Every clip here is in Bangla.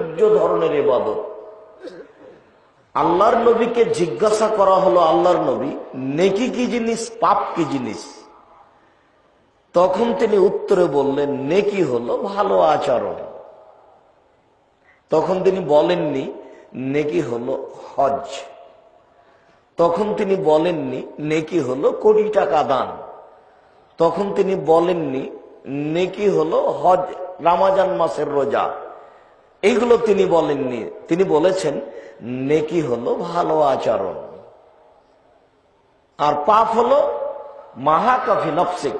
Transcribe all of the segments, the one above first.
ধরনের এবাদত আল্লাহর নবীকে জিজ্ঞাসা করা হলো, আল্লাহর নবী, নেকি কি জিনিস, পাপ কি জিনিস? তখন তিনি উত্তরে বললেন, নেকি হলো ভালো আচরণ। তখন তিনি বলেননি, নেকি হলো হজ। তখন তিনি বলেননি, নেকি হলো কোটি টাকা দান। তখন তিনি বলেননি, নেকি হলো হজ, রামাজান মাসের রোজা। এইগুলো তিনি বলেননি। তিনি বলেছেন, নেকি হলো ভালো আচরণ। আর পাপ হলো মাহাকাফি নফসিক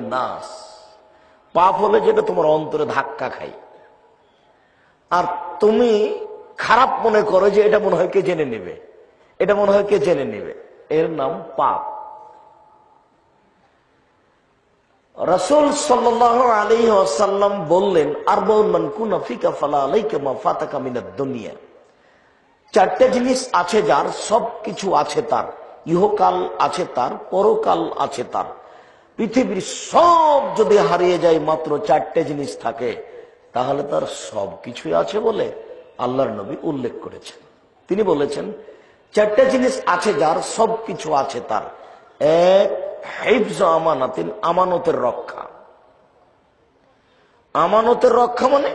নাস। পাপ হলে যেটা তোমার অন্তরে ধাক্কা খাই আর তুমি খারাপ মনে করো যে এটা মনে হয় কে জেনে নেবে। এটা মনে হয় কে জেনে নেবে। এর নাম পাপ। রসুল সাল্লাহ আলী আসাল্লাম বললেন আর বললেন কুনা ফিকা ফালা আলাইকামা ফাতাকা মিনাদ দুনিয়া। চারটে জিনিস আছে যার সব কিছু আছে তার। ইহকাল আছে তার, পরকাল আছে তার। পৃথিবীর সব যদি হারিয়ে যায় মাত্র চারটে জিনিস থাকে, তাহলে তার সব কিছুই আছে বলে আল্লাহর নবী উল্লেখ করেছেন। তিনি বলেছেন, চারটে জিনিস আছে যার সব কিছু আছে তার। এক হেফজ আমানাতিন, আমানতের রক্ষা। আমানতের রক্ষা মানে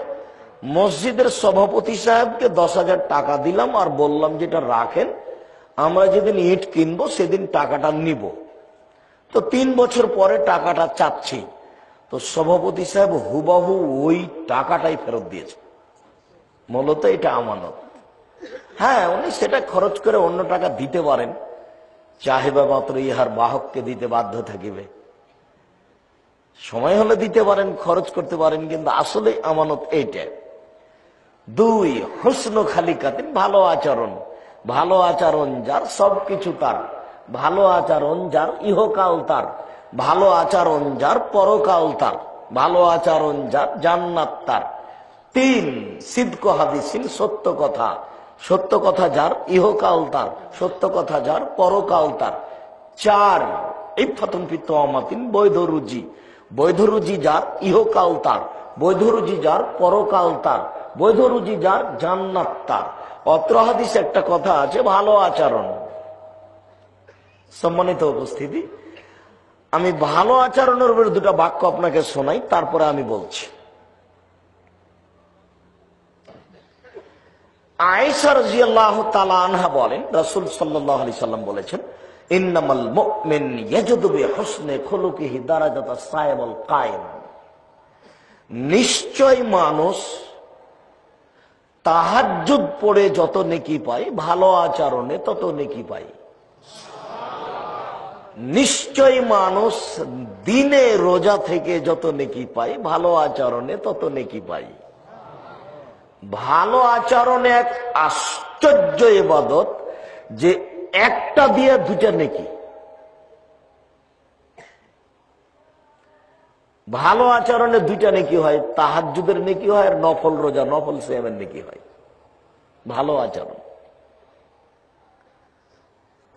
মসজিদের সভাপতি সাহেবকে দশ হাজার টাকা দিলাম আর বললাম যেটা রাখেন, আমরা যেদিন ইট কিনবো সেদিন টাকাটা নিব। তো তিন বছর পরে টাকাটা চাচ্ছি। তো সভাপতি সাহেব হুবাহু ওই টাকাটাই ফেরত দিয়েছে। মূলত এটা আমানত। হ্যাঁ উনি সেটা খরচ করে অন্য টাকা দিতে পারেন। চাহিবা মাত্র ইহার বাহককে দিতে বাধ্য থাকিবে। সময় হলে দিতে পারেন, খরচ করতে পারেন, কিন্তু আসলে আমানত এইটা। দুই, হুসন খালি কাতিন ভালো আচরণ। ভালো আচরণ যার সবকিছু তার। ভালো আচরণ যার ইহকাল তার। ভালো আচরণ যার পরকাল তার। ভালো আচরণ যার জান্নাত তার। তিন সিদ্ধ হাদিসিন, সত্য কথা। সত্য কথা যার, ইহকাল তার, সত্য কথা যার, পরকাল তার। চার এই ফতন পিত্ত আমাতিন বৈধ রুজি বৈধ রুজি যার, ইহকাল তার। বৈধ রুজি যার, পরকাল তার। বৈধ রুজি যার, জান্নাত তার। অত্র হাদিস একটা কথা আছে, ভালো আচরণ। সম্মানিত উপস্থিতি, আমি ভালো আচরণের উপরে দুটা বাক্য আপনাকে শোনাই, তারপরে আমি বলছি। নিশ্চয় মানুষ তাহাজ্জুদ পড়ে যত নেকি পায়, ভালো আচরণে তত নেকি পায়। নিশ্চয় মানুষ দিনে রোজা থেকে যত নেকি পায়, ভালো আচরণে তত নেকি পায়। ভালো আচরণ এক আশ্চর্য এবাদত যে একটা দিয়ে দুটা নেকি। ভালো আচরণে দুইটা নেকি হয় তাহাজুদের নেকি হয়, আর নফল রোজা, নফল সেমের নেকি হয়। ভালো আচরণ।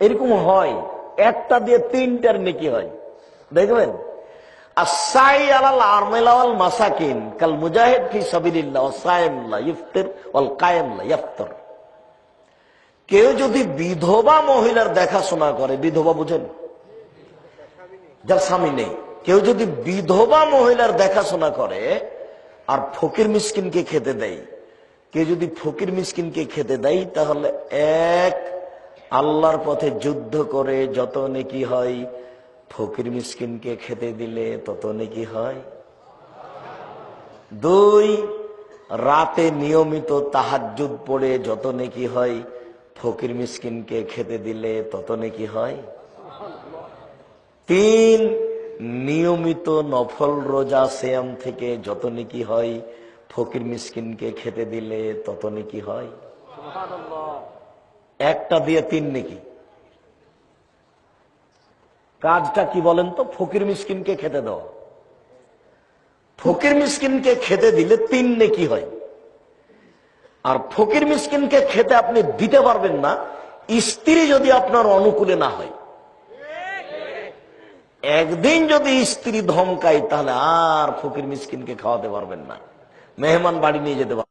এরকম হয়, একটা দিয়ে তিনটার নেকি হয়। দেখবেন? কেউ যদি বিধবা মহিলার দেখাশোনা করে, বিধবা বুঝেন? যার স্বামী নেই। কেউ যদি বিধবা মহিলার দেখাশোনা করে, আর ফকির মিসকিনকে খেতে দেয়, কেউ যদি ফকির মিসকিনকে খেতে দেয়, তাহলে এক, আল্লাহর পথে যুদ্ধ করে যত নেকি হয় ফকির মিসকিনকে খেতে দিলে তত নাকি হয়? দুই, রাতে নিয়মিত তাহাজুদ পড়ে যত নেকি হয়, ফকির মিসকিনকে খেতে দিলে তত নেকি হয়? তিন, নিয়মিত নফল রোজা শ্যাম থেকে যত নেকি হয়, ফকির মিসকিনকে খেতে দিলে তত নেকি হয়? একটা দিয়ে তিন নেকি। কাজটা কি বলেন তো? ফকির মিসকিনকে খেতে দেওয়া ফকির মিসকিনকে খেতে দিলে তিন নেকি হয়। আর ফকির মিসকিনকে খেতে আপনি দিতে পারবেন না, স্ত্রী যদি আপনার অনুকূলে না হয়। একদিন যদি স্ত্রী ধমকায়, তাহলে আর ফকির মিসকিনকে খাওয়াতে পারবেন না। মেহমান বাড়ি নিয়ে যেতে পারবে